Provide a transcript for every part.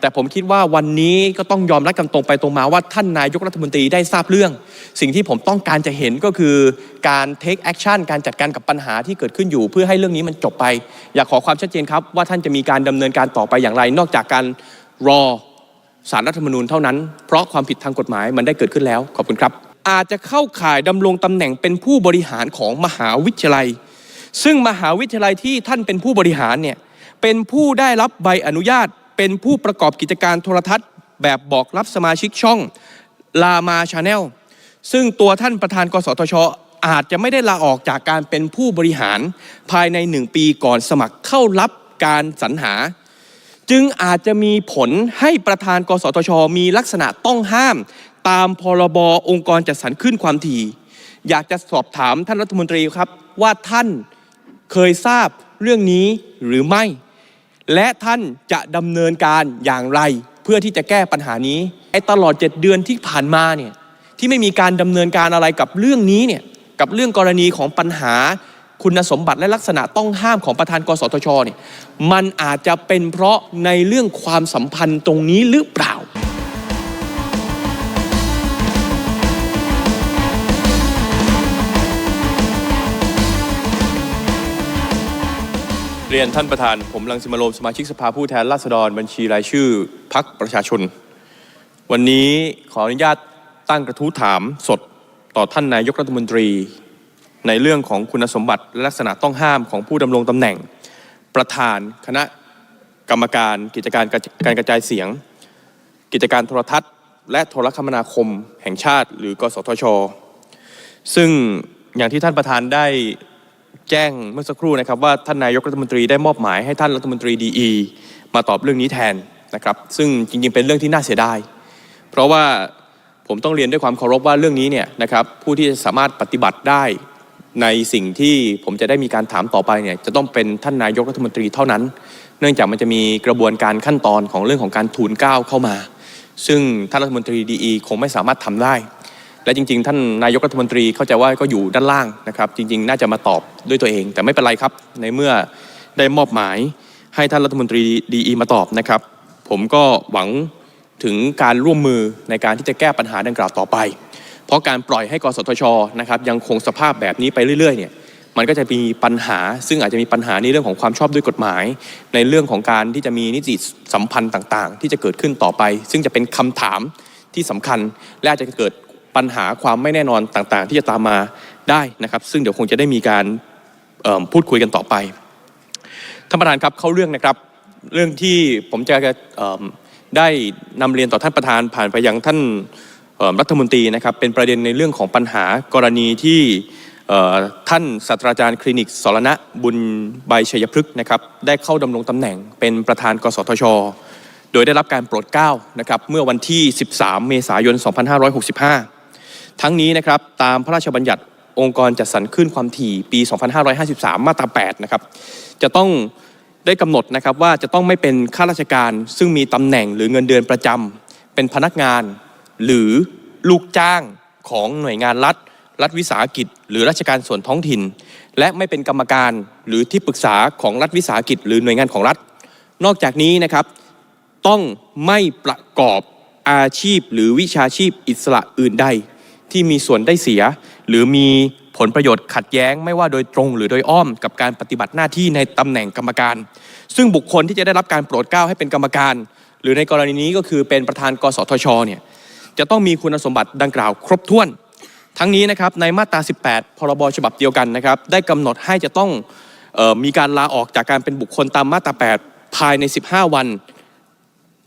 แต่ผมคิดว่าวันนี้ก็ต้องยอมรับกันตรงไปตรงมาว่าท่านนายกรัฐมนตรีได้ทราบเรื่อง สิ่งที่ผมต้องการจะเห็นก็คือการ take action การจัดการกับปัญหาที่เกิดขึ้นอยู่ เพื่อให้เรื่องนี้มันจบไป อยากขอความชัดเจนครับว่าท่านจะมีการดำเนินการต่อไปอย่างไร นอกจากการรอสารรัฐธรรมนูญเท่านั้น เพราะความผิดทางกฎหมายมันได้เกิดขึ้นแล้วขอบคุณครับ อาจจะเข้าข่ายดำรงตำแหน่งเป็นผู้บริหารของมหาวิทยาลัย ซึ่งมหาวิทยาลัยที่ท่านเป็นผู้บริหารเนี่ยเป็นผู้ได้รับใบอนุญาต เป็นผู้ประกอบกิจการโทรทัศน์ แบบบอกรับสมาชิกช่องลามาชาแนลซึ่งตัวท่านประธานกสทช อาจจะไม่ได้ลาออกจากการเป็นผู้บริหารภายในหนึ่งปีก่อนสมัครเข้ารับการสรรหา จึงอาจจะมีผลให้ประธานกสทช มีลักษณะต้องห้าม ตามพรบองค์กรจัดสรรขึ้นความถี่อยากจะสอบถามท่านรัฐมนตรีครับว่าท่านเคยทราบเรื่องนี้หรือไม่ และท่านจะดำเนินการอย่างไร เพื่อที่จะแก้ปัญหานี้ไอ้ตลอด 7 เดือนที่ผ่านมาเนี่ยที่ไม่มีการดำเนินการอะไรกับเรื่องนี้เนี่ยกับเรื่องกรณีของปัญหาคุณสมบัติและลักษณะต้องห้ามของประธานกสทชเนี่ยมันอาจจะเป็นเพราะในเรื่องความสัมพันธ์ตรงนี้หรือเปล่า เรียนท่านประธาน ผมรังสิมโรมสมาชิกสภาผู้แทนราษฎรบัญชีรายชื่อพักประชาชน วันนี้ขออนุญาตตั้งกระทู้ถามสดต่อท่านนายกรัฐมนตรี ในเรื่องของคุณสมบัติและลักษณะต้องห้ามของผู้ดำรงตำแหน่ง ประธานคณะกรรมการกิจการการกระจายเสียง กิจการโทรทัศน์ และโทรคมนาคมแห่งชาติ หรือกสทช ซึ่งอย่างที่ท่านประธานได้ แจ้งเมื่อสักครู่นะครับว่าท่านนายกรัฐมนตรีได้มอบหมายให้ท่านรัฐมนตรีดีอีมาตอบเรื่องนี้แทนนะครับ ซึ่งจริงๆเป็นเรื่องที่น่าเสียดาย เพราะว่าผมต้องเรียนด้วยความเคารพว่าเรื่องนี้เนี่ยนะครับผู้ที่จะสามารถปฏิบัติได้ในสิ่งที่ผมจะได้มีการถามต่อไปเนี่ยจะต้องเป็นท่านนายกรัฐมนตรีเท่านั้น เนื่องจากมันจะมีกระบวนการขั้นตอนของเรื่องของการทูลเก้าเข้ามา ซึ่งท่านรัฐมนตรีดีอีคงไม่สามารถทำได้ และจริง ๆ ท่านนายกรัฐมนตรีเข้าใจว่าก็อยู่ด้านล่างนะครับ จริง ๆ น่าจะมาตอบด้วยตัวเอง แต่ไม่เป็นไรครับ ในเมื่อได้มอบหมายให้ท่านรัฐมนตรีดีอีมาตอบนะครับ ผมก็หวังถึงการร่วมมือในการที่จะแก้ปัญหาดังกล่าวต่อไป เพราะการปล่อยให้กสทชนะครับยังคงสภาพแบบนี้ไปเรื่อยๆเนี่ยมันก็จะมีปัญหา ซึ่งอาจจะมีปัญหาในเรื่องของความชอบด้วยกฎหมาย ในเรื่องของการที่จะมีนิติสัมพันธ์ต่างๆ ที่จะเกิดขึ้นต่อไป ซึ่งจะเป็นคำถามที่สำคัญและอาจจะเกิด ปัญหาความไม่แน่นอนต่างๆ ที่จะตามมาได้นะครับ ซึ่งเดี๋ยวคงจะได้มีการพูดคุยกันต่อไปท่านประธานครับเข้าเรื่องนะครับ เรื่องที่ผมจะได้นำเรียนต่อท่านประธานผ่านไปยังท่านรัฐมนตรีนะครับ เป็นประเด็นในเรื่องของปัญหากรณีที่ท่านศาสตราจารย์คลินิกสรณะบุญใบชัยพฤกษ์นะครับได้เข้าดำรงตำแหน่งเป็นประธานกสทช โดยได้รับการโปรดเกล้านะครับเมื่อวันที่ 13 เมษายน 2565 ทั้งนี้นะครับตามพระราชบัญญัติองค์กรจัดสรรคลื่นความถี่ปี 2553 มาตรา 8 นะครับ จะต้องได้กำหนดนะครับว่าจะต้องไม่เป็นข้าราชการซึ่งมีตำแหน่งหรือเงินเดือนประจำเป็นพนักงาน หรือลูกจ้างของหน่วยงานรัฐ รัฐวิสาหกิจ หรือราชการส่วนท้องถิ่น และไม่เป็นกรรมการหรือที่ปรึกษาของรัฐวิสาหกิจ หรือหน่วยงานของรัฐ นอกจากนี้นะครับ ต้องไม่ประกอบอาชีพหรือวิชาชีพอิสระอื่นใด ที่มีส่วนได้เสีย หรือมีผลประโยชน์ขัดแย้ง ไม่ว่าโดยตรงหรือโดยอ้อมกับการปฏิบัติหน้าที่ในตำแหน่งกรรมการ ซึ่งบุคคลที่จะได้รับการโปรดเกล้าให้เป็นกรรมการ หรือในกรณีนี้ก็คือเป็นประธานกสทชเนี่ยจะต้องมีคุณสมบัติดังกล่าวครบถ้วน ทั้งนี้นะครับในมาตรา 18 พรบฉบับเดียวกันนะครับได้กำหนดให้จะต้องออมีการลาออกจากการเป็นบุคคลตามมาตรา 8 ภายใน 15 วัน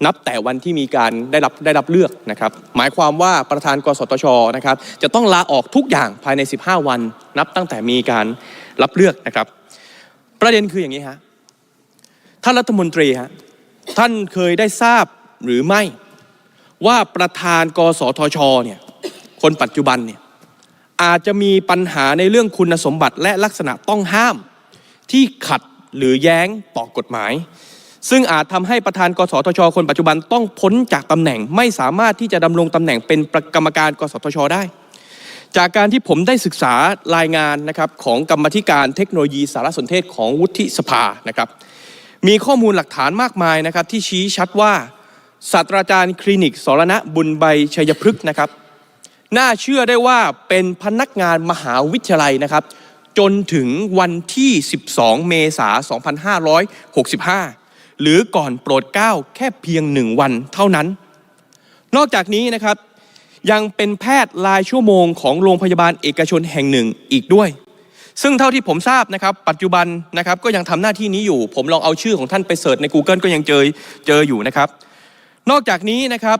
นับแต่วันที่มีการได้รับได้รับเลือกนะครับ หมายความว่าประธานกสทชนะครับ จะต้องลาออกทุกอย่างภายใน 15 วัน นับตั้งแต่มีการรับเลือกนะครับ ประเด็นคืออย่างนี้ฮะท่านรัฐมนตรีฮะท่านเคยได้ทราบหรือไม่ว่าประธานกสทชเนี่ยคนปัจจุบันเนี่ยอาจจะมีปัญหาในเรื่องคุณสมบัติและลักษณะต้องห้ามที่ขัดหรือแย้งต่อกฎหมาย ซึ่งอาจทำให้ประธานกสทช คนปัจจุบันต้องพ้นจากตำแหน่ง ไม่สามารถที่จะดำรงตำแหน่งเป็นปกรรมการกสทช ได้ จากการที่ผมได้ศึกษารายงานนะครับของกรรมธิการเทคโนโลยีสารสนเทศของวุฒิสภานะครับ มีข้อมูลหลักฐานมากมายนะครับที่ชี้ชัดว่าศาสตราจารย์คลินิกสรณะบุญใบชัยพฤกษ์นะครับ น่าเชื่อได้ว่าเป็นพนักงานมหาวิทยาลัยนะครับ จนถึงวันที่ 12 เมษายน 2565 หรือก่อนโปรดเกล้าแค่เพียงหนึ่งวันเท่านั้น นอกจากนี้นะครับยังเป็นแพทย์รายชั่วโมงของโรงพยาบาลเอกชนแห่งหนึ่งอีกด้วย ซึ่งเท่าที่ผมทราบนะครับปัจจุบันนะครับก็ยังทำหน้าที่นี้อยู่ ผมลองเอาชื่อของท่านไปเสิร์ชใน Google ก็ยังเจอเจออยู่นะครับ นอกจากนี้นะครับ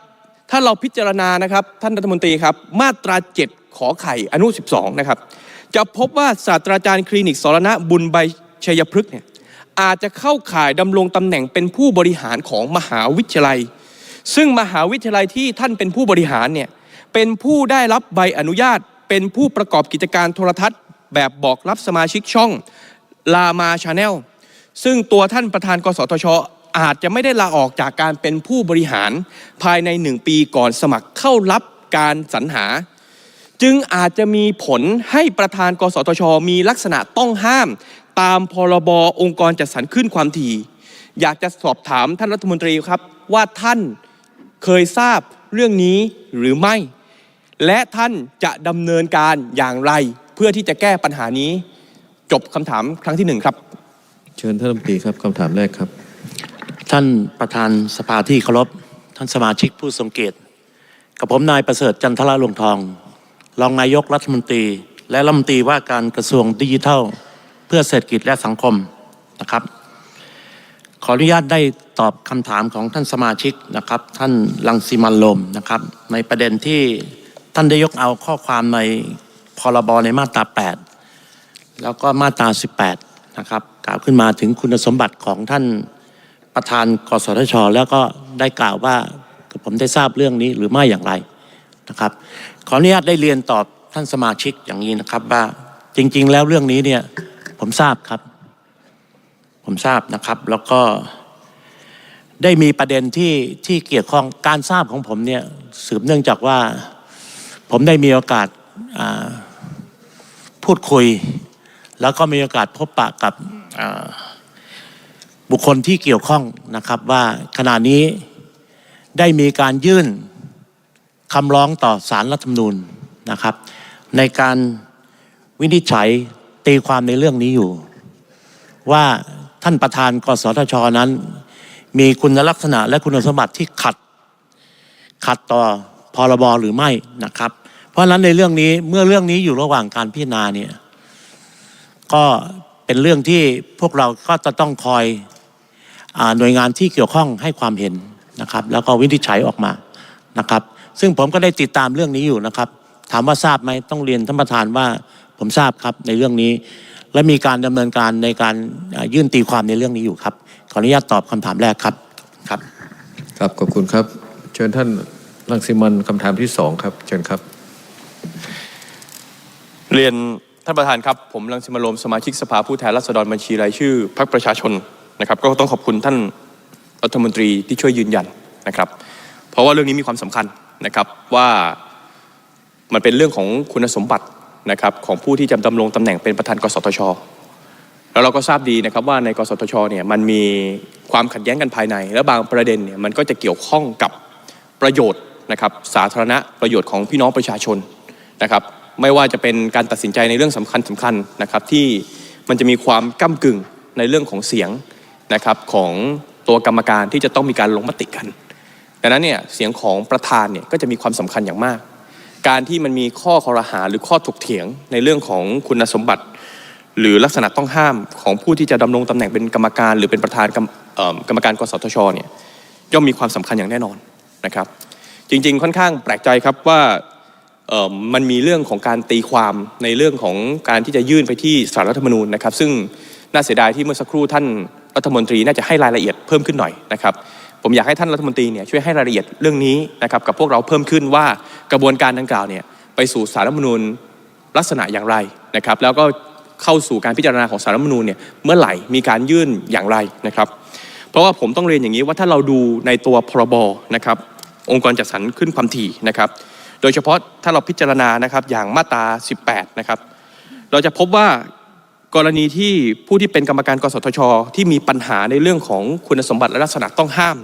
ถ้าเราพิจารณานะครับท่านรัฐมนตรีครับมาตรา 7 ขอไข่อนุ 12 นะครับจะพบว่าศาสตราจารย์คลินิกสรณะบุญใบชัยพฤกษ์เนี่ย อาจจะเข้าข่ายดำรงตำแหน่งเป็นผู้บริหารของมหาวิทยาลัย ซึ่งมหาวิทยาลัยที่ท่านเป็นผู้บริหารเนี่ยเป็นผู้ได้รับใบอนุญาต เป็นผู้ประกอบกิจการโทรทัศน์ แบบบอกรับสมาชิกช่องลามาชาแนลซึ่งตัวท่านประธานกสทชอาจจะไม่ได้ลาออกจากการเป็นผู้บริหารภายในหนึ่งปีก่อนสมัครเข้ารับการสรรหา จึงอาจจะมีผลให้ประธานกสทช มีลักษณะต้องห้าม ตามพรบองค์กรจัดสรรขึ้นความถี่ อยากจะสอบถามท่านรัฐมนตรีครับ ว่าท่านเคยทราบเรื่องนี้หรือไม่ และท่านจะดำเนินการอย่างไร เพื่อที่จะแก้ปัญหานี้ จบคำถามครั้งที่หนึ่งครับ เชิญท่านรัฐมนตรีครับคำถามแรกครับ ท่านประธานสภาที่เคารพท่านสมาชิกผู้ทรงเกียรติกับผมนายประเสริฐจันทระลวงทอง รองนายกรัฐมนตรี และรัฐมนตรีว่าการกระทรวงดิจิทัลเพื่อเศรษฐกิจและสังคมนะครับ ขออนุญาตได้ตอบคำถามของท่านสมาชิกนะครับ ท่านลังสิมันลมนะครับ ในประเด็นที่ท่านได้ยกเอาข้อความในพรบในมาตรา 8 แล้วก็มาตรา 18 นะครับกล่าวขึ้นมาถึงคุณสมบัติของท่านประธานกสทช แล้วก็ได้กล่าวว่าผมได้ทราบเรื่องนี้หรือไม่อย่างไรนะครับ ขออนุญาตได้เรียนตอบท่านสมาชิกอย่างนี้นะครับว่าจริง ๆ แล้วเรื่องนี้เนี่ย ผมทราบครับ ผมทราบนะครับ แล้วก็ได้มีประเด็นที่ที่เกี่ยวข้องการทราบของผมเนี่ยสืบเนื่องจากว่า ผมได้มีโอกาสพูดคุย แล้วก็มีโอกาสพบปะกับบุคคลที่เกี่ยวข้องนะครับว่าขณะนี้ได้มีการยื่นคำร้องต่อสารรัฐธรรมนูญนะครับ ในการวินิจฉัย ตีความในเรื่องนี้อยู่ ว่าท่านประธานกสทชนั้น มีคุณลักษณะและคุณสมบัติที่ขัด ขัดต่อพรบหรือไม่นะครับ เพราะฉะนั้นในเรื่องนี้เมื่อเรื่องนี้อยู่ระหว่างการพิจารณาเนี่ยก็เป็นเรื่องที่พวกเราก็จะต้องคอยอหน่วยงานที่เกี่ยวข้องให้ความเห็นนะครับ แล้วก็วินิจฉัยออกมานะครับ ซึ่งผมก็ได้ติดตามเรื่องนี้อยู่นะครับ ถามว่าทราบไหมต้องเรียนท่านประธานว่า ผมทราบครับในเรื่องนี้ และมีการดำเนินการในการอ่ายื่นตีความในเรื่องนี้อยู่ครับขออนุญาตตอบคำถามแรกครับครับ ครับขอบคุณครับ เชิญท่านรังสิมันต์คำถามที่สองครับ เชิญครับ เรียนท่านประธานครับ ผมรังสิมาโรมสมาชิกสภาผู้แทนราษฎรบัญชีรายชื่อพรรคประชาชนนะครับ ก็ต้องขอบคุณท่านรัฐมนตรีที่ช่วยยืนยันนะครับ เพราะว่าเรื่องนี้มีความสำคัญนะครับว่ามันเป็นเรื่องของคุณสมบัติ นะครับของผู้ที่จะดำรงตำแหน่งเป็นประธานกสทช แล้วเราก็ทราบดีนะครับว่าในกสทชเนี่ยมันมีความขัดแย้งกันภายใน และบางประเด็นเนี่ยมันก็จะเกี่ยวข้องกับประโยชน์นะครับสาธารณะประโยชน์ของพี่น้องประชาชนนะครับไม่ว่าจะเป็นการตัดสินใจในเรื่องสำคัญสำคัญนะครับที่มันจะมีความก้ากึ่งในเรื่องของเสียงนะครับของตัวกรรมการที่จะต้องมีการลงมติกันดังนั้นเนี่ยเสียงของประธานเนี่ยก็จะมีความสำคัญอย่างมาก การที่มันมีข้อคอรหาหรือข้อถกเถียงในเรื่องของคุณสมบัติ หรือลักษณะต้องห้ามของผู้ที่จะดำรงตำแหน่งเป็นกรรมการ หรือเป็นประธานกรรมกรมการกสทชเนี่ยย่อมมีความสำคัญอย่างแน่นอนนะครับ จริง ๆ ค่อนข้างแปลกใจครับว่ามันมีเรื่องของการตีความในเรื่องของการที่จะยื่นไปที่สารรัฐธรรมนูญนะครับ ซึ่งน่าเสียดายที่เมื่อสักครู่ท่านรัฐมนตรีน่าจะให้รายละเอียดเพิ่มขึ้นหน่อยนะครับ ผมอยากให้ท่านรัฐมนตรีเนี่ยช่วยให้รายละเอียดเรื่องนี้นะครับกับพวกเราเพิ่มขึ้นว่ากระบวนการดังกล่าวเนี่ยไปสู่สารรัฐมนูญลักษณะอย่างไรนะครับ แล้วก็เข้าสู่การพิจารณาของสารรัฐมนูญเนี่ยเมื่อไหร่มีการยื่นอย่างไรนะครับ เพราะว่าผมต้องเรียนอย่างนี้ว่าถ้าเราดูในตัวพรบนะครับองค์กรจัดสรรขึ้นความถี่นะครับ โดยเฉพาะถ้าเราพิจารณานะครับอย่างมาตรา 18 นะครับ เราจะพบว่า กรณีที่ผู้ที่เป็นกรรมการกสทช ที่มีปัญหาในเรื่องของคุณสมบัติและลักษณะต้องห้าม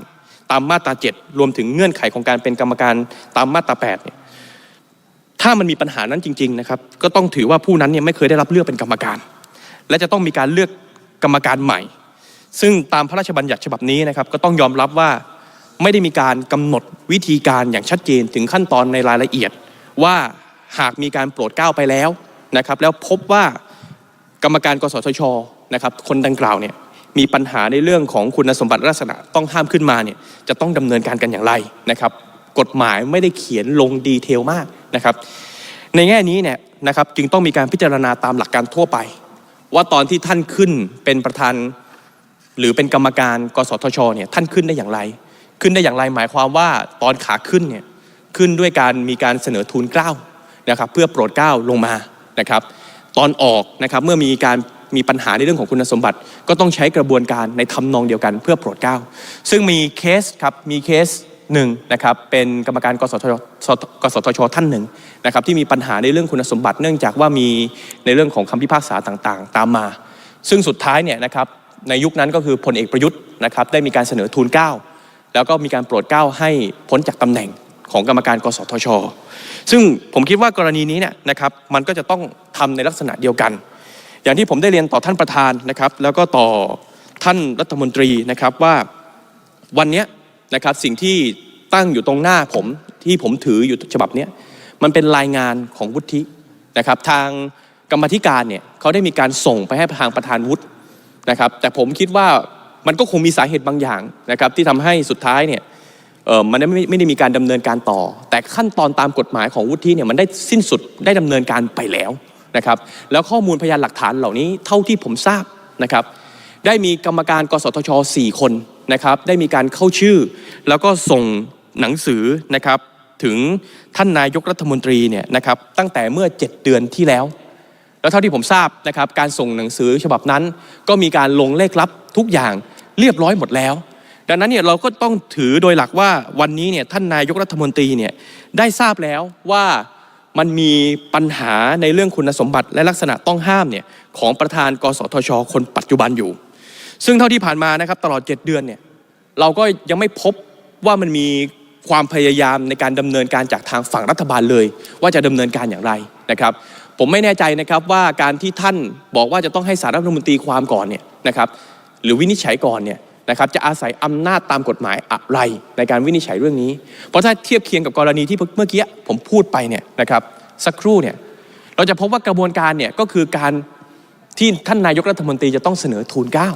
ตามมาตรา 7 รวมถึงเงื่อนไขของการเป็นกรรมการตามมาตรา8เนี่ยถ้ามันมีปัญหานั้นจริงๆนะครับก็ต้องถือว่าผู้นั้นเนี่ยไม่เคยได้รับเลือกเป็นกรรมการ และจะต้องมีการเลือกกรรมการใหม่ ซึ่งตามพระราชบัญญัติฉบับนี้นะครับก็ต้องยอมรับว่าไม่ได้มีการกำหนดวิธีการอย่างชัดเจนถึงขั้นตอนในรายละเอียด ว่าหากมีการโปรดเกล้าไปแล้วนะครับแล้วพบว่า กรรมการกสทชนะครับคนดังกล่าวเนี่ยมีปัญหาในเรื่องของคุณสมบัติลักษณะต้องห้ามขึ้นมาเนี่ยจะต้องดำเนินการกันอย่างไรนะครับ กฎหมายไม่ได้เขียนลงดีเทลมากนะครับ ในแง่นี้เนี่ยนะครับจึงต้องมีการพิจารณาตามหลักการทั่วไป ว่าตอนที่ท่านขึ้นเป็นประธาน หรือเป็นกรรมการกสทชเนี่ยท่านขึ้นได้อย่างไร ขึ้นได้อย่างไรหมายความว่าตอนขาขึ้นเนี่ยขึ้นด้วยการมีการเสนอทูลเกล้านะครับ เพื่อโปรดเกล้าลงมานะครับ ตอนออกนะครับเมื่อมีการมีปัญหาในเรื่องของคุณสมบัติ ก็ต้องใช้กระบวนการในทำนองเดียวกันเพื่อโปรดเกล้าซึ่งมีเคสครับมีเคสหนึ่งนะครับเป็นกรรมการกสทชกสทชท่านหนึ่งนะครับที่มีปัญหาในเรื่องคุณสมบัติ เนื่องจากว่ามีในเรื่องของคำพิพากษาต่างๆ ตามมา ซึ่งสุดท้ายเนี่ยนะครับในยุคนั้นก็คือพลเอกประยุทธ์นะครับได้มีการเสนอทูลเกล้าแล้วก็มีการโปรดเกล้าให้พ้นจากตำแหน่ง ของกรรมการกสทช ซึ่งผมคิดว่ากรณีนี้เนี่ยนะครับมันก็จะต้องทำในลักษณะเดียวกัน อย่างที่ผมได้เรียนต่อท่านประธานนะครับ แล้วก็ต่อท่านรัฐมนตรีนะครับว่าวันนี้นะครับสิ่งที่ตั้งอยู่ตรงหน้าผมที่ผมถืออยู่ฉบับนี้มันเป็นรายงานของวุฒินะครับ ทางกรรมธิการเนี่ยเขาได้มีการส่งไปให้ทางประธานวุฒินะครับ แต่ผมคิดว่ามันก็คงมีสาเหตุบางอย่างนะครับที่ทำให้สุดท้ายเนี่ย มันไม่ไม่ได้มีการดำเนินการต่อ แต่ขั้นตอนตามกฎหมายของวุฒิเนี่ยมันได้สิ้นสุดได้ดำเนินการไปแล้วนะครับ แล้วข้อมูลพยานหลักฐานเหล่านี้เท่าที่ผมทราบนะครับ ได้มีกรรมการกสทช 4 คนนะครับ ได้มีการเข้าชื่อ แล้วก็ส่งหนังสือนะครับถึงท่านนายกรัฐมนตรีเนี่ยนะครับตั้งแต่เมื่อ 7 เดือนที่แล้ว แล้วเท่าที่ผมทราบนะครับการส่งหนังสือฉบับนั้น ก็มีการลงเลขลับทุกอย่างเรียบร้อยหมดแล้ว ดังนั้นเนี่ยเราก็ต้องถือโดยหลักว่าวันนี้เนี่ยท่านนายกรัฐมนตรีเนี่ยได้ทราบแล้วว่ามันมีปัญหาในเรื่องคุณสมบัติและลักษณะต้องห้ามเนี่ยของประธานกสทช คนปัจจุบันอยู่ ซึ่งเท่าที่ผ่านมานะครับตลอด 7 เดือนเนี่ยเราก็ยังไม่พบว่ามันมีความพยายามในการดำเนินการจากทางฝั่งรัฐบาลเลย ว่าจะดำเนินการอย่างไรนะครับ ผมไม่แน่ใจนะครับว่าการที่ท่านบอกว่าจะต้องให้สารรัฐมนตรีความก่อนเนี่ยนะครับหรือวินิจฉัยก่อนเนี่ย นะครับจะอาศัยอำนาจตามกฎหมายอะไรในการวินิจฉัยเรื่องนี้ เพราะถ้าเทียบเคียงกับกรณีที่เมื่อกี้ผมพูดไปเนี่ยนะครับสักครู่เนี่ยเราจะพบว่ากระบวนการเนี่ยก็คือการที่ท่านนายกรัฐมนตรีจะต้องเสนอทูลเกล้า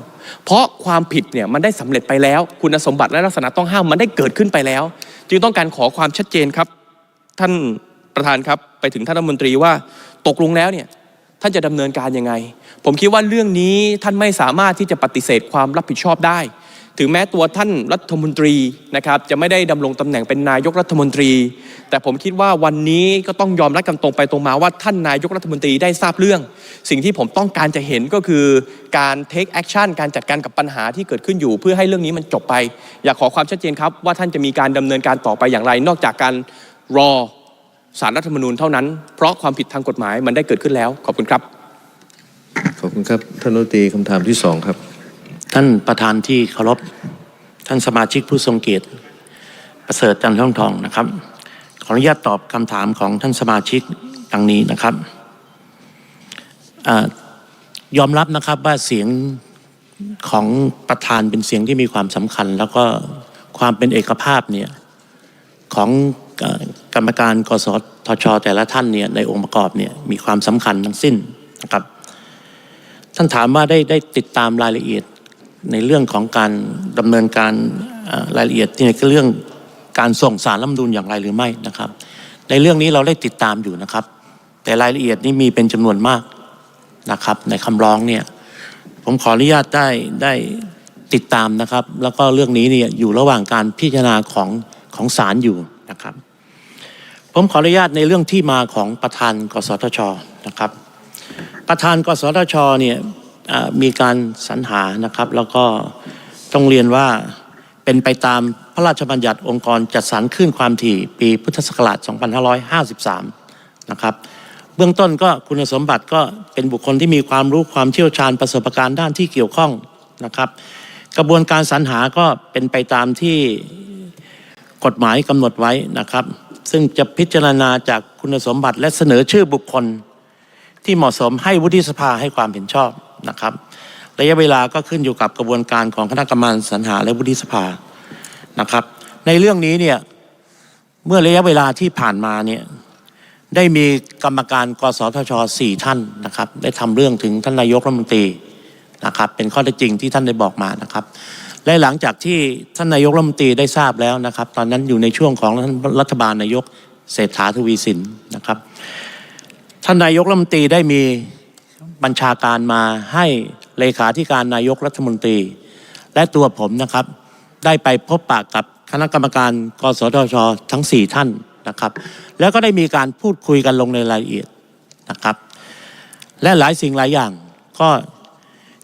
เพราะความผิดเนี่ยมันได้สำเร็จไปแล้ว คุณสมบัติและลักษณะต้องห้ามมันได้เกิดขึ้นไปแล้ว จึงต้องการขอความชัดเจนครับ ท่านประธานครับไปถึงท่านรัฐมนตรีว่าตกลงแล้วเนี่ยท่านจะดำเนินการยังไง ผมคิดว่าเรื่องนี้ท่านไม่สามารถที่จะปฏิเสธความรับผิดชอบได้ ถึงแม้ตัวท่านรัฐมนตรีนะครับจะไม่ได้ดำรงตำแหน่งเป็นนายกรัฐมนตรี แต่ผมคิดว่าวันนี้ก็ต้องยอมรับกันตรงไปตรงมาว่าท่านนายกรัฐมนตรีได้ทราบเรื่อง สิ่งที่ผมต้องการจะเห็นก็คือการ take action การจัดการกับปัญหาที่เกิดขึ้นอยู่ เพื่อให้เรื่องนี้มันจบไป อยากขอความชัดเจนครับว่าท่านจะมีการดำเนินการต่อไปอย่างไร นอกจากการรอสารรัฐธรรมนูญเท่านั้น เพราะความผิดทางกฎหมายมันได้เกิดขึ้นแล้ว ขอบคุณครับ ขอบคุณครับ ท่านรัฐมนตรีคำถามที่สองครับ ท่านประธานที่เคารพ ท่านสมาชิกผู้ทรงเกียรติ ประเสริฐจันทร์ท่องทองนะครับ ขออนุญาตตอบคำถามของท่านสมาชิกดังนี้นะครับอยอมรับนะครับว่าเสียงของประธานเป็นเสียงที่มีความสำคัญ แล้วก็ความเป็นเอกภาพเนี่ยของกรรมการกสทช แต่ละท่านเนี่ยในองค์ประกอบเนี่ยมีความสำคัญทั้งสิ้นนะครับ ท่านถามว่าได้ได้ติดตามรายละเอียด ในเรื่องของการดำเนินการรายละเอียดที่ในเรื่องการส่งสารรัฐธรรมนูญอย่างไรหรือไม่นะครับ ในเรื่องนี้เราได้ติดตามอยู่นะครับ แต่รายละเอียดนี้มีเป็นจำนวนมากนะครับ ในคำร้องเนี่ยผมขออนุญาตได้ได้ติดตามนะครับ แล้วก็เรื่องนี้เนี่ยอยู่ระหว่างการพิจารณาของของศาลอยู่นะครับ ผมขออนุญาตในเรื่องที่มาของประธานกสทชนะครับ ประธานกสทชเนี่ย มีการสรรหานะครับ แล้วก็ต้องเรียนว่าเป็นไปตามพระราชบัญญัติองค์กรจัดสรรคลื่นความถี่ปีพุทธศักราช 2553 นะครับเบื้องต้นก็คุณสมบัติก็เป็นบุคคลที่มีความรู้ความเชี่ยวชาญประสบการณ์ด้านที่เกี่ยวข้องนะครับ กระบวนการสรรหาก็เป็นไปตามที่กฎหมายกำหนดไว้นะครับ ซึ่งจะพิจารณาจากคุณสมบัติและเสนอชื่อบุคคล ที่เหมาะสมให้วุฒิสภาให้ความเห็นชอบนะครับ ระยะเวลาก็ขึ้นอยู่กับกระบวนการของคณะกรรมการสรรหาและวุฒิสภานะครับ ในเรื่องนี้เนี่ยเมื่อระยะเวลาที่ผ่านมาเนี่ยได้มีกรรมการกสทชสี่ท่านนะครับ ได้ทำเรื่องถึงท่านนายกรัฐมนตรีนะครับ เป็นข้อเท็จจริงที่ท่านได้บอกมานะครับ และหลังจากที่ท่านนายกรัฐมนตรีได้ทราบแล้วนะครับ ตอนนั้นอยู่ในช่วงของรัฐบาลนายกเศรษฐาทวีสินนะครับ ท่านนายกรัฐมนตรีได้มีบัญชาการมาให้เลขาธิการนายกรัฐมนตรี และตัวผมนะครับ ได้ไปพบปะกับคณะกรรมการกสทช ทั้ง 4 ท่านนะครับ แล้วก็ได้มีการพูดคุยกันลงในรายละเอียดนะครับ และหลายสิ่งหลายอย่างก็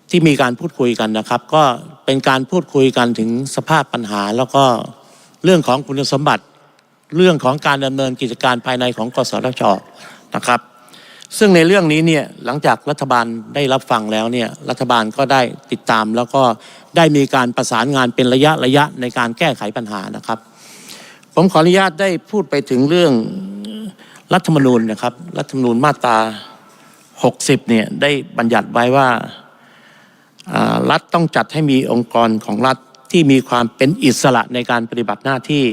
ที่มีการพูดคุยกันนะครับ ก็เป็นการพูดคุยกันถึงสภาพปัญหา แล้วก็เรื่องของคุณสมบัติ เรื่องของการดำเนินกิจการภายในของกสทชนะครับ ซึ่งในเรื่องนี้เนี่ยหลังจากรัฐบาลได้รับฟังแล้วเนี่ยรัฐบาลก็ได้ติดตาม แล้วก็ได้มีการประสานงานเป็นระยะระยะในการแก้ไขปัญหานะครับ ผมขออนุญาตได้พูดไปถึงเรื่องรัฐธรรมนูญนะครับ รัฐธรรมนูญมาตรา 60เนี่ยได้บัญญัติไว้ว่ารัฐต้องจัดให้มีองค์กรของรัฐที่มีความเป็นอิสระในการปฏิบัติหน้าที่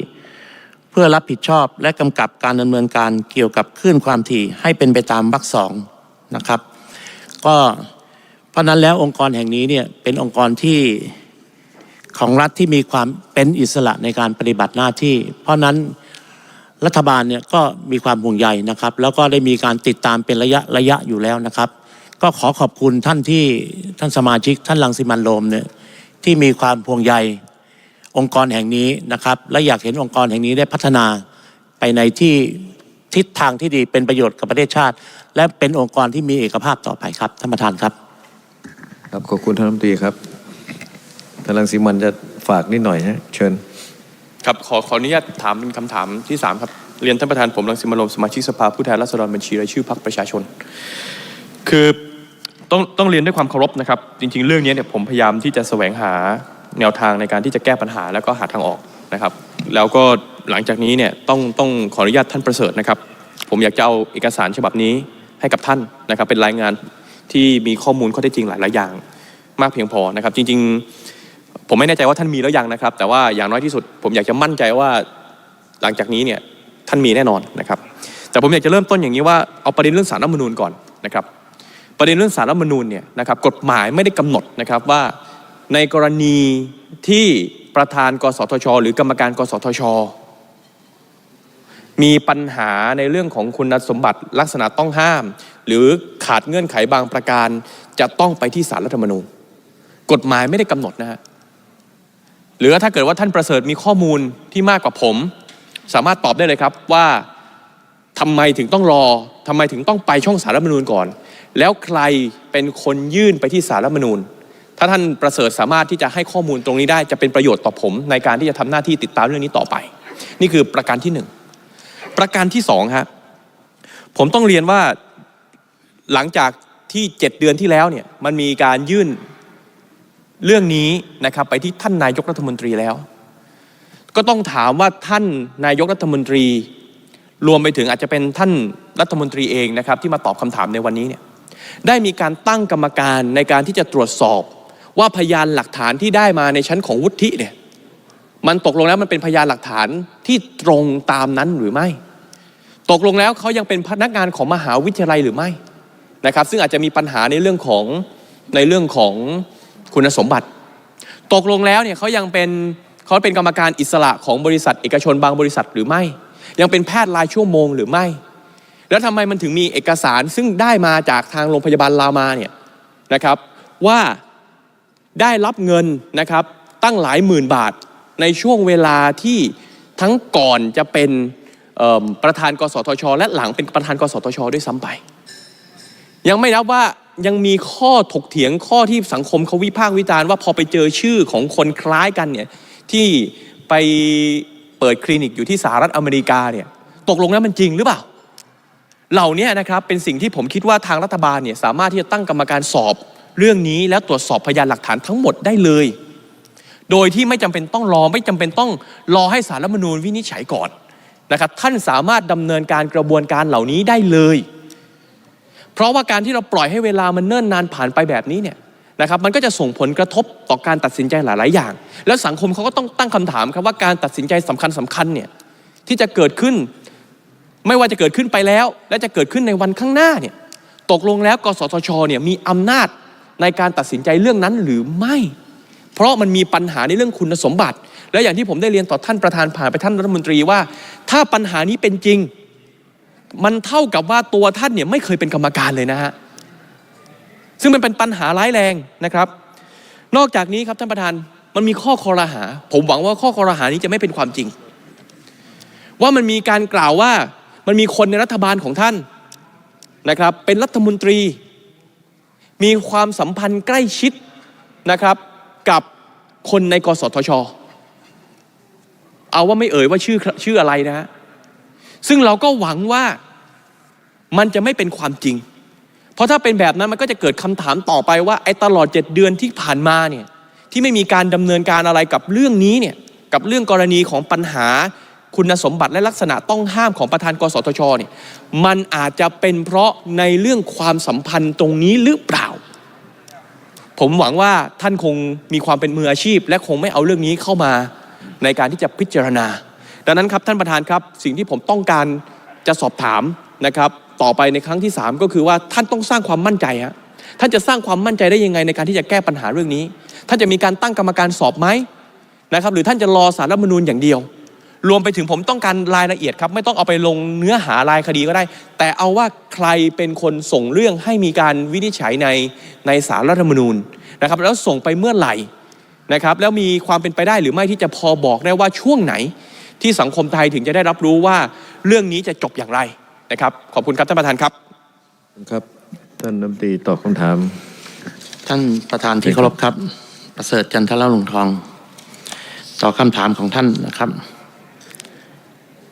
พื่อรับผิดชอบและกำกับการดำเนินการเกี่ยวกับคลื่นความถี่ให้เป็นไปตามวรรคสองนะครับ ก็เพราะนั้นแล้วองค์กรแห่งนี้เนี่ยเป็นองค์กรที่ของรัฐที่มีความเป็นอิสระในการปฏิบัติหน้าที่ เพราะนั้นรัฐบาลเนี่ยก็มีความห่วงใยนะครับ แล้วก็ได้มีการติดตามเป็นระยะระยะอยู่แล้วนะครับ ก็ขอขอบคุณท่านที่ท่านสมาชิกท่านลังสิมันโรมเนี่ยที่มีความห่วงใย องค์กรแห่งนี้นะครับ และอยากเห็นองค์กรแห่งนี้ได้พัฒนาไปในที่ทิศทางที่ดีเป็นประโยชน์กับประเทศชาติ และเป็นองค์กรที่มีเอกภาพต่อไปครับท่านประธานครับ ครับขอบคุณท่านรัฐมนตรีครับท่านรังสีมันจะฝากนิดหน่อยฮะเชิญครับขอขออนุญาตถามเป็นคำถามที่สามครับเรียนท่านประธานผมรังสิมันโรมสมาชิกสภาผู้แทนราษฎรบัญชีรายชื่อพรรคประชาชน คือต้องต้องเรียนด้วยความเคารพนะครับ จริง ๆ เรื่องนี้เนี่ยผมพยายามที่จะแสวงหา แนวทางในการที่จะแก้ปัญหาแล้วก็หาทางออกนะครับ แล้วก็หลังจากนี้เนี่ยต้องต้องขออนุญาตท่านประเสริฐนะครับ ผมอยากจะเอาเอกสารฉบับนี้ให้กับท่านนะครับ เป็นรายงานที่มีข้อมูลข้อเท็จจริงหลายๆอย่าง มากเพียงพอนะครับ จริง ๆ ผมไม่แน่ใจว่าท่านมีแล้วยังนะครับ แต่ว่าอย่างน้อยที่สุด ผมอยากจะมั่นใจว่าหลังจากนี้เนี่ยท่านมีแน่นอนนะครับ แต่ผมอยากจะเริ่มต้นอย่างนี้ว่าเอาประเด็นเรื่องสารรัฐมนูญก่อนนะครับ ประเด็นเรื่องสารรัฐมนูญเนี่ยนะครับกฎหมายไม่ได้กำหนดนะครับว่า ในกรณีที่ประธานกสทช หรือกรรมการกสทช มีปัญหาในเรื่องของคุณสมบัติลักษณะต้องห้าม หรือขาดเงื่อนไขบางประการ จะต้องไปที่สารรัฐธรรมนูญ กฎหมายไม่ได้กำหนดนะฮะหรือถ้าเกิดว่าท่านประเสริฐมีข้อมูลที่มากกว่าผม สามารถตอบได้เลยครับว่าทำไมถึงต้องรอทำไมถึงต้องไปช่องสารรัฐมนูญก่อน แล้วใครเป็นคนยื่นไปที่สารรัฐมนูญ ถ้าท่านประเสริฐสามารถที่จะให้ข้อมูลตรงนี้ได้จะเป็นประโยชน์ต่อผม ในการที่จะทำหน้าที่ติดตามเรื่องนี้ต่อไป นี่คือประการที่หนึ่งประการที่สองฮะผมต้องเรียนว่าหลังจากที่เจ็ดเดือนที่แล้วเนี่ยมันมีการยื่นเรื่องนี้นะครับไปที่ท่านนายกรัฐมนตรีแล้ว ก็ต้องถามว่าท่านนายกรัฐมนตรี รวมไปถึงอาจจะเป็นท่านรัฐมนตรีเองนะครับที่มาตอบคำถามในวันนี้เนี่ยได้มีการตั้งกรรมการในการที่จะตรวจสอบ ว่าพยานหลักฐานที่ได้มาในชั้นของวุฒิเนี่ยมันตกลงแล้วมันเป็นพยานหลักฐานที่ตรงตามนั้นหรือไม่ ตกลงแล้วเขายังเป็นพนักงานของมหาวิทยาลัยหรือไม่นะครับ ซึ่งอาจจะมีปัญหาในเรื่องของในเรื่องของคุณสมบัติ ตกลงแล้วเนี่ยเขายังเป็นเขาเป็นกรรมการอิสระของบริษัท เอกชนบางบริษัทหรือไม่ ยังเป็นแพทย์รายชั่วโมงหรือไม่ แล้วทำไมมันถึงมีเอกสารซึ่งได้มาจากทางโรงพยาบาลรามาเนี่ยนะครับว่า ได้รับเงินนะครับตั้งหลายหมื่นบาทในช่วงเวลาที่ทั้งก่อนจะเป็นประธานกสทช และหลังเป็นประธานกสทช ด้วยซ้ำไป ยังไม่นับว่ายังมีข้อถกเถียงข้อที่สังคมเขาวิพากษ์วิจารณ์ว่าพอไปเจอชื่อของคนคล้ายกันเนี่ยที่ไปเปิดคลินิกอยู่ที่สหรัฐอเมริกาเนี่ยตกลงแล้วมันจริงหรือเปล่า เหล่านี้นะครับเป็นสิ่งที่ผมคิดว่าทางรัฐบาลเนี่ยสามารถที่จะตั้งกรรมการสอบ เรื่องนี้แล้วตรวจสอบพยานหลักฐานทั้งหมดได้เลย โดยที่ไม่จำเป็นต้องรอไม่จำเป็นต้องรอให้สารรัฐมนูญวินิจฉัยก่อนนะครับท่านสามารถดำเนินการกระบวนการเหล่านี้ได้เลย เพราะว่าการที่เราปล่อยให้เวลามันเนิ่นนานผ่านไปแบบนี้เนี่ยนะครับมันก็จะส่งผลกระทบต่อการตัดสินใจหลาย ๆ อย่าง แล้วสังคมเขาก็ต้องตั้งคำถามครับว่าการตัดสินใจสำคัญสคัญๆเนี่ยที่จะเกิดขึ้น ไม่ว่าจะเกิดขึ้นไปแล้ว และจะเกิดขึ้นในวันข้างหน้าเนี่ยตกลงแล้วกสทชเนี่ยมีอำนาจ ในการตัดสินใจเรื่องนั้นหรือไม่ เพราะมันมีปัญหาในเรื่องคุณสมบัติ และอย่างที่ผมได้เรียนต่อท่านประธานผ่านไปท่านรัฐมนตรีว่า ถ้าปัญหานี้เป็นจริง มันเท่ากับว่าตัวท่านเนี่ยไม่เคยเป็นกรรมการเลยนะฮะซึ่งมันเป็นปัญหาร้ายแรงนะครับ นอกจากนี้ครับท่านประธานมันมีข้อคอรหา ผมหวังว่าข้อคอรหานี้จะไม่เป็นความจริง ว่ามันมีการกล่าวว่ามันมีคนในรัฐบาลของท่านนะครับ เป็นรัฐมนตรี มีความสัมพันธ์ใกล้ชิดนะครับกับคนในกสทช เอาว่าไม่เอ่ยว่าชื่อชื่ออะไรนะฮะซึ่งเราก็หวังว่ามันจะไม่เป็นความจริง เพราะถ้าเป็นแบบนั้นมันก็จะเกิดคำถามต่อไปว่าไอ้ตลอด 7 เดือนที่ผ่านมาเนี่ยที่ไม่มีการดำเนินการอะไรกับเรื่องนี้เนี่ยกับเรื่องกรณีของปัญหาคุณสมบัติและลักษณะต้องห้ามของประธานกสทชเนี่ยมันอาจจะเป็นเพราะในเรื่องความสัมพันธ์ตรงนี้หรือเปล่า ผมหวังว่าท่านคงมีความเป็นมืออาชีพ และคงไม่เอาเรื่องนี้เข้ามาในการที่จะพิจารณา ดังนั้นครับท่านประธานครับ สิ่งที่ผมต้องการจะสอบถามนะครับ ต่อไปในครั้งที่ 3 ก็คือว่าท่านต้องสร้างความมั่นใจฮะท่านจะสร้างความมั่นใจได้ยังไงในการที่จะแก้ปัญหาเรื่องนี้ ท่านจะมีการตั้งกรรมการสอบไหมนะครับ หรือท่านจะรอสารรัฐมนูญอย่างเดียว รวมไปถึงผมต้องการรายละเอียดครับ ไม่ต้องเอาไปลงเนื้อหารายคดีก็ได้ แต่เอาว่าใครเป็นคนส่งเรื่องให้มีการวินิจฉัยในในสารรัฐธรรมนูญนะครับ แล้วส่งไปเมื่อไหร่นะครับ แล้วมีความเป็นไปได้หรือไม่ที่จะพอบอกได้ว่าช่วงไหน ที่สังคมไทยถึงจะได้รับรู้ว่าเรื่องนี้จะจบอย่างไรนะครับ ขอบคุณครับท่านประธานครับครับท่านรัฐมนตรีตอบคำถาม ท่านประธานที่เคารพครับ ประเสริฐจันทรลุงทอง ต่อคำถามของท่านนะครับ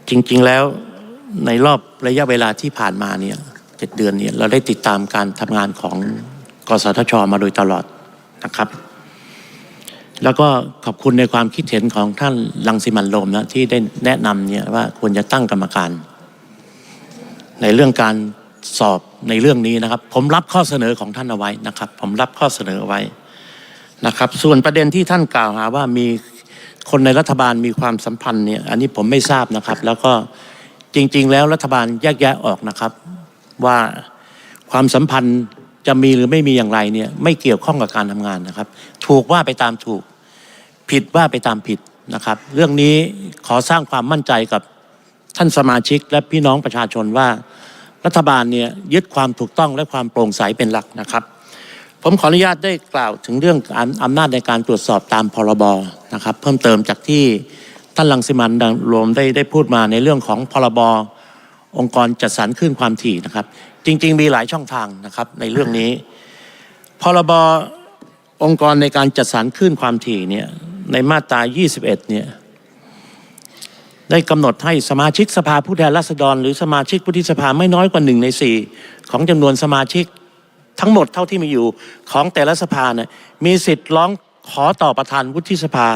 จริง ๆ แล้วในรอบระยะเวลาที่ผ่านมาเนี่ยเจ็ดเดือนเนี่ยเราได้ติดตามการทำงานของกสทช มาโดยตลอดนะครับ แล้วก็ขอบคุณในความคิดเห็นของท่านลังสิมันโรมนะที่ได้แนะนำเนี่ยว่าควรจะตั้งกรรมการ ในเรื่องการสอบในเรื่องนี้นะครับ ผมรับข้อเสนอของท่านเอาไว้นะครับ ผมรับข้อเสนอเอาไว้นะครับ ส่วนประเด็นที่ท่านกล่าวหาว่ามี คนในรัฐบาลมีความสัมพันธ์เนี่ยอันนี้ผมไม่ทราบนะครับ แล้วก็จริง ๆ แล้วรัฐบาลแยกแยะออกนะครับ ว่าความสัมพันธ์จะมีหรือไม่มีอย่างไรเนี่ยไม่เกี่ยวข้องกับการทำงานนะครับ ถูกว่าไปตามถูกผิดว่าไปตามผิดนะครับ เรื่องนี้ขอสร้างความมั่นใจกับท่านสมาชิกและพี่น้องประชาชนว่า รัฐบาลเนี่ยยึดความถูกต้องและความโปร่งใสเป็นหลักนะครับ ผมขออนุญาตได้กล่าวถึงเรื่องอำนาจในการตรวจสอบตามพรบนะครับเพิ่มเติมจากที่ท่านลังสิมันต์รวมได้ได้พูดมาในเรื่องของพรบองค์กรจัดสรรคลื่นความถี่นะครับ จริง ๆ มีหลายช่องทางนะครับในเรื่องนี้พรบองค์กรในการจัดสรรคลื่นความถี่เนี่ยในมาตรา 21 เนี่ยได้กำหนดให้สมาชิกสภาผู้แทนราษฎร หรือสมาชิกวุฒิสภาไม่น้อยกว่าหนึ่งในสี่ของจำนวนสมาชิก ทั้งหมดเท่าที่มีอยู่ของแต่ละสภาเนี่ยมีสิทธิ์ร้องขอต่อประธานวุฒิสภา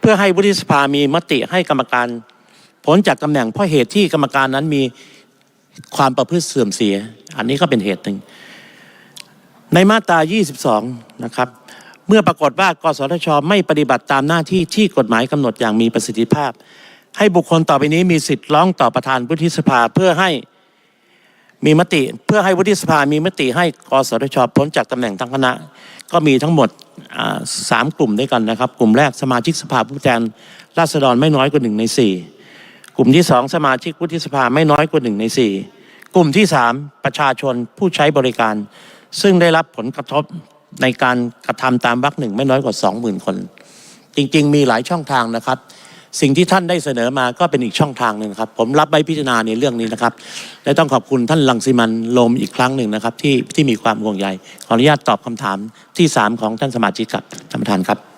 เพื่อให้วุฒิสภามีมติให้กรรมการพ้นจากตำแหน่งเพราะเหตุที่กรรมการนั้นมีความประพฤติเสื่อมเสีย อันนี้ก็เป็นเหตุหนึ่ง ในมาตรา 22 นะครับ เมื่อปรากฏว่ากสทช ไม่ปฏิบัติตามหน้าที่ที่กฎหมายกำหนดอย่างมีประสิทธิภาพ ให้บุคคลต่อไปนี้มีสิทธิ์ร้องต่อประธานวุฒิสภาเพื่อให้ มีมติเพื่อให้วุฒิสภามีมติให้กสทชพ้นจากตำแหน่งทั้งคณะ ก็มีทั้งหมดสามกลุ่มด้วยกันนะครับ กลุ่มแรกสมาชิกสภาผู้แทนราษฎรไม่น้อยกว่าหนึ่งในสี่กลุ่มที่สองสมาชิกวุฒิสภาไม่น้อยกว่าหนึ่งในสี่กลุ่มที่สามประชาชนผู้ใช้บริการ ซึ่งได้รับผลกระทบในการกระทำตามวรรคหนึ่งไม่น้อยกว่า20,000คน จริง ๆ มีหลายช่องทางนะครับ สิ่งที่ท่านได้เสนอมาก็เป็นอีกช่องทางหนึ่งครับ ผมรับไว้พิจารณาในเรื่องนี้นะครับและต้องขอบคุณท่านลังสิมันโลมอีกครั้งหนึ่งนะครับ ที่ที่มีความห่วงใยขออนุญาตตอบคำถามที่ 3 ของท่านสมาชิกครับท่านประธานครับ